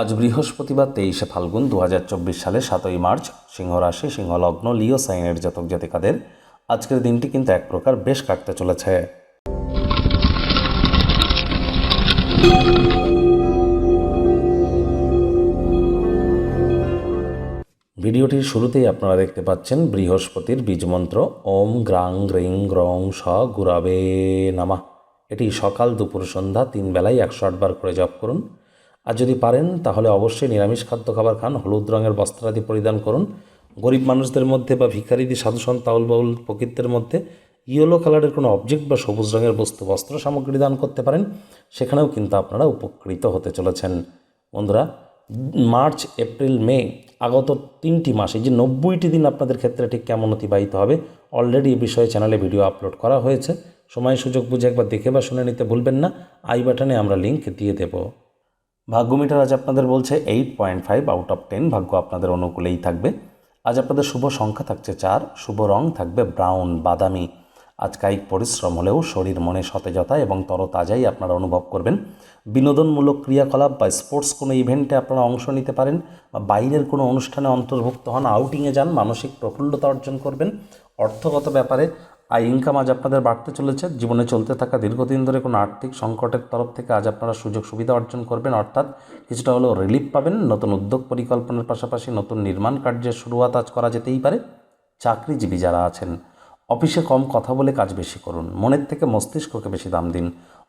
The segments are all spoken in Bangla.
আজ বৃহস্পতিবার তেইশে ফাল্গুন দু হাজার চব্বিশ সালে সাতই মার্চ সিংহ রাশি সিংহ লগ্ন লিও সাইনের জাতক জাতিকাদের আজকের দিনটি কিন্তু এক প্রকার বেশ কাটতে চলেছে। ভিডিওটির শুরুতেই আপনারা দেখতে পাচ্ছেন বৃহস্পতির বীজমন্ত্র ওম গ্রাং গ্রিং গ্রং স গুরাবে নামা। এটি সকাল দুপুর সন্ধ্যা তিন বেলায় একশো আটবার করে জপ করুন। আর যদি পারেন, তাহলে অবশ্যই নিরামিষ খাদ্য খাবার খান। হলুদ রঙের বস্ত্রাদি পরিধান করুন। গরিব মানুষদের মধ্যে বা ভিখারিদি সাধুসন তাউল বাউল প্রকৃতির মধ্যে ইয়েলো কালারের কোনো অবজেক্ট বা সবুজ রঙের বস্তু, বস্ত্র সামগ্রী দান করতে পারেন। সেখানেও কিন্তু আপনারা উপকৃত হতে চলেছেন। বন্ধুরা, মার্চ, এপ্রিল, মে আগত তিনটি মাসে যে নব্বইটি দিন আপনাদের ক্ষেত্রে ঠিক কেমন অতিবাহিত হবে অলরেডি এই বিষয়ে চ্যানেলে ভিডিও আপলোড করা হয়েছে। সময় সুযোগ বুঝে একবার দেখে বা শুনে নিতে ভুলবেন না। আই বাটনে আমরা লিঙ্ক দিয়ে দেব। ভাগ্যমিটার আজ আপনাদের বলছে eight point five out of ten ভাগ্য আপনাদের অনুকূলেই থাকবে। আজ আপনাদের শুভ সংখ্যা থাকছে চার, শুভ রং থাকবে ব্রাউন বাদামি। আজ কায়িক পরিশ্রম হলেও শরীর মনে সতেজতা এবং তরতাজাই আপনারা অনুভব করবেন। বিনোদনমূলক ক্রিয়াকলাপ বা স্পোর্টস কোনো ইভেন্টে আপনারা অংশ নিতে পারেন বা বাইরের কোনো অনুষ্ঠানে অন্তর্ভুক্ত হন আউটিংয়ে যান, মানসিক প্রফুল্লতা অর্জন করবেন। অর্থগত ব্যাপারে আয় ইনকাম আজ আপনাদের বাড়তে চলেছে। জীবনে চলতে থাকা দীর্ঘদিন ধরে কোনো আর্থিক সংকটের তরফ থেকে আজ আপনারা সুযোগ সুবিধা অর্জন করবেন। অর্থাৎ কিছুটা হলেও রিলিফ পাবেন। নতুন উদ্যোগ পরিকল্পনার পাশাপাশি নতুন নির্মাণ কার্যের শুরুয়াত আজ করা যেতেই পারে। চাকরিজীবী যারা আছেন, অফিসে কম কথা বলে কাজ বেশি করুন। মনের থেকে মস্তিষ্ককে বেশি দাম দিন।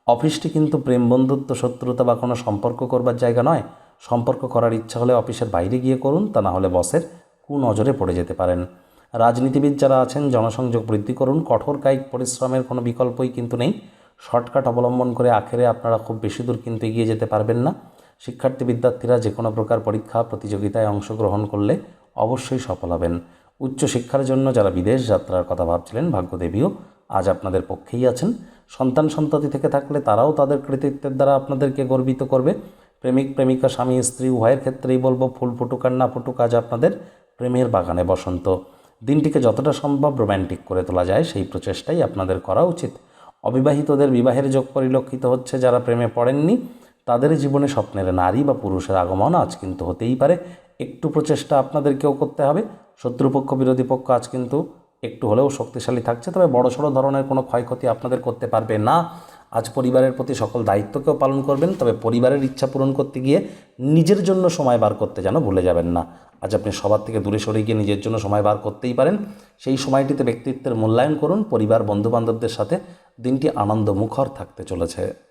অফিসটি কিন্তু প্রেম, বন্ধুত্ব, শত্রুতা বা কোনো সম্পর্ক করবার জায়গা নয়। সম্পর্ক করার ইচ্ছা হলে অফিসের বাইরে গিয়ে করুন। তা না হলে বসের কুনজরে পড়ে যেতে পারেন। রাজনীতিবিদ যারা আছেন, জনসংযোগ বৃদ্ধি করুন। কঠোর কায়িক পরিশ্রমের কোনো বিকল্পই কিন্তু নেই। শর্টকাট অবলম্বন করে আখেরে আপনারা খুব বেশি দূর কিন্তু এগিয়ে যেতে পারবেন না। শিক্ষার্থী বিদ্যার্থীরা যে কোনো প্রকার পরীক্ষা, প্রতিযোগিতায় অংশগ্রহণ করলে অবশ্যই সফল হবেন। উচ্চশিক্ষার জন্য যারা বিদেশ যাত্রার কথা ভাবছিলেন, ভাগ্যদেবীও আজ আপনাদের পক্ষেই আছেন। সন্তান সন্ততি থেকে থাকলে তারাও তাদের কৃতিত্বের দ্বারা আপনাদেরকে গর্বিত করবে। প্রেমিক, প্রেমিকা, স্বামী, স্ত্রী, উভয়ের ক্ষেত্রেই বলব, ফুল ফুটুক আর না ফুটুক, আজ আপনাদের প্রেমের বাগানে বসন্ত। দিনটিকে যতটা সম্ভব রোম্যান্টিক করে তোলা যায়, সেই প্রচেষ্টাই আপনাদের করা উচিত। অবিবাহিতদের বিবাহের যোগ পরিলক্ষিত হচ্ছে যারা প্রেমে পড়েননি, তাদের জীবনে স্বপ্নের নারী বা পুরুষের আগমন আজ কিন্তু হতেই পারে। একটু প্রচেষ্টা আপনাদেরকেও করতে হবে। শত্রুপক্ষ, বিরোধী পক্ষ আজ কিন্তু একটু হলেও শক্তিশালী থাকছে, তবে বড়সড় ধরনের কোনো ক্ষয়ক্ষতি আপনাদের করতে পারবে না। আজ পরিবারের প্রতি সকল দায়িত্বকেও পালন করবেন, তবে পরিবারের ইচ্ছা পূরণ করতে গিয়ে নিজের জন্য সময় বার করতে যেন ভুলে যাবেন না। আজ আপনি সবার থেকে দূরে সরে গিয়ে নিজের জন্য সময় বার করতেই পারেন। সেই সময়টিতে ব্যক্তিত্বের মূল্যায়ন করুন, পরিবার, বন্ধুবান্ধবদের সাথে দিনটি আনন্দমুখর থাকতে চলেছে।